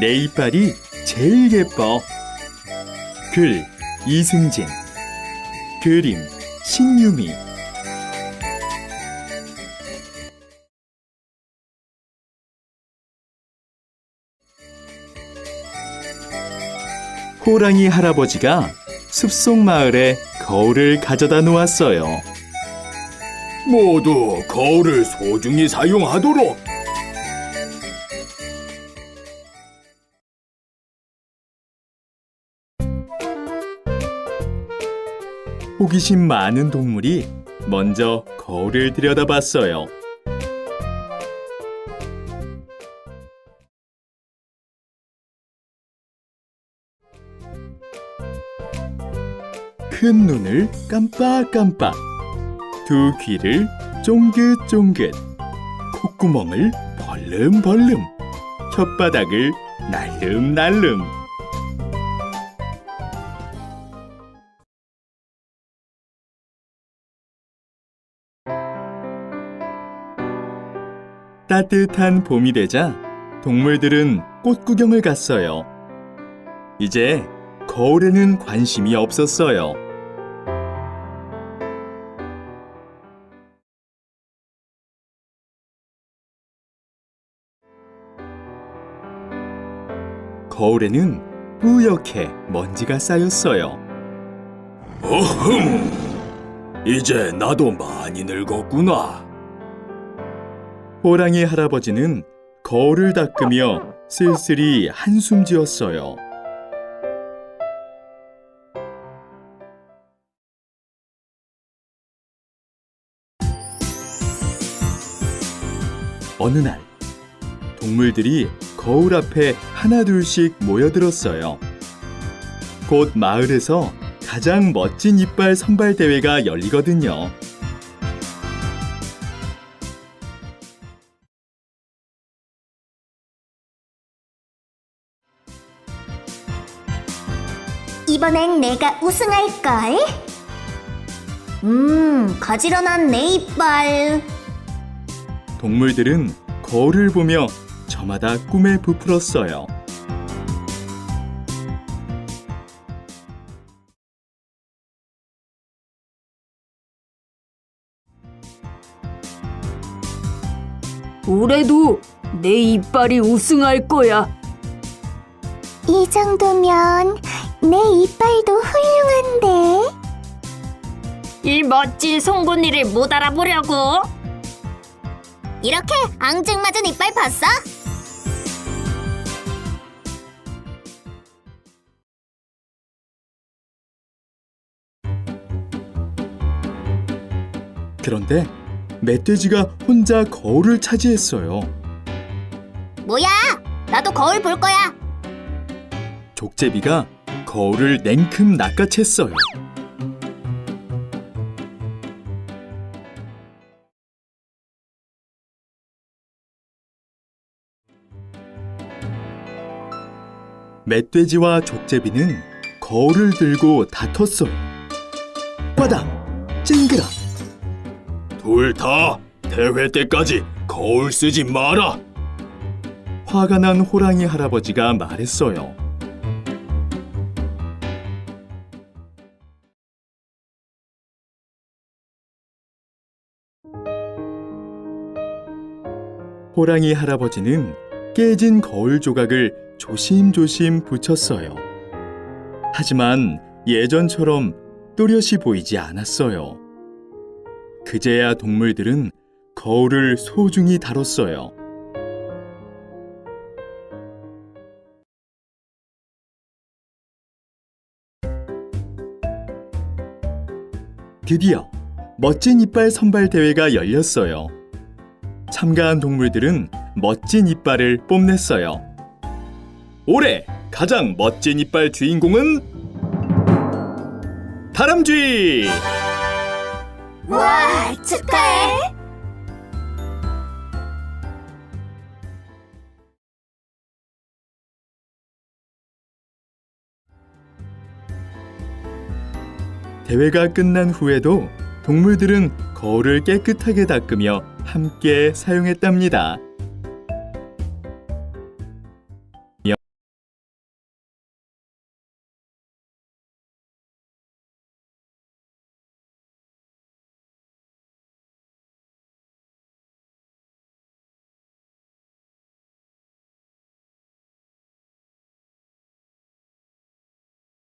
내 이빨이 제일 예뻐. 글 이승진 그림 신유미 호랑이 할아버지가 숲속 마을에 거울을 가져다 놓았어요. 모두 거울을 소중히 사용하도록. 호기심 많은 동물이 먼저 거울을 들여다봤어요. 큰 눈을 깜빡깜빡, 두 귀를 쫑긋쫑긋, 콧구멍을 벌름벌름, 혓바닥을 날름날름. 따뜻한 봄이 되자 동물들은 꽃 구경을 갔어요. 이제 거울에는 관심이 없었어요. 거울에는 뿌옇게 먼지가 쌓였어요. 어흠. 이제 나도 많이 늙었구나. 호랑이 할아버지는 거울을 닦으며 쓸쓸히 한숨 지었어요. 어느 날 동물들이 거울 앞에 하나둘씩 모여들었어요. 곧 마을에서 가장 멋진 이빨 선발 대회가 열리거든요. 이번엔 내가 우승할걸? 음, 가지런한 내 이빨. 동물들은 거울을 보며 저마다 꿈에 부풀었어요. 올해도 내 이빨이 우승할 거야. 이 정도면 멋진 송곳니를 못 알아보려고? 이렇게 앙증맞은 이빨 봤어? 그런데 멧돼지가 혼자 거울을 차지했어요. 뭐야? 나도 거울 볼 거야. 족제비가 거울을 냉큼 낚아챘어요. 멧돼지와 족제비는 거울을 들고 다퉜어요. 빠당! 찡그라! 둘 다 대회 때까지 거울 쓰지 마라. 화가 난 호랑이 할아버지가 말했어요. 호랑이 할아버지는 깨진 거울 조각을 조심조심 붙였어요. 하지만 예전처럼 또렷이 보이지 않았어요. 그제야 동물들은 거울을 소중히 다뤘어요. 드디어 멋진 이빨 선발 대회가 열렸어요. 참가한 동물들은 멋진 이빨을 뽐냈어요. 올해 가장 멋진 이빨 주인공은 다람쥐! 와, 축하해. 대회가 끝난 후에도 동물들은 거울을 깨끗하게 닦으며 함께 사용했답니다.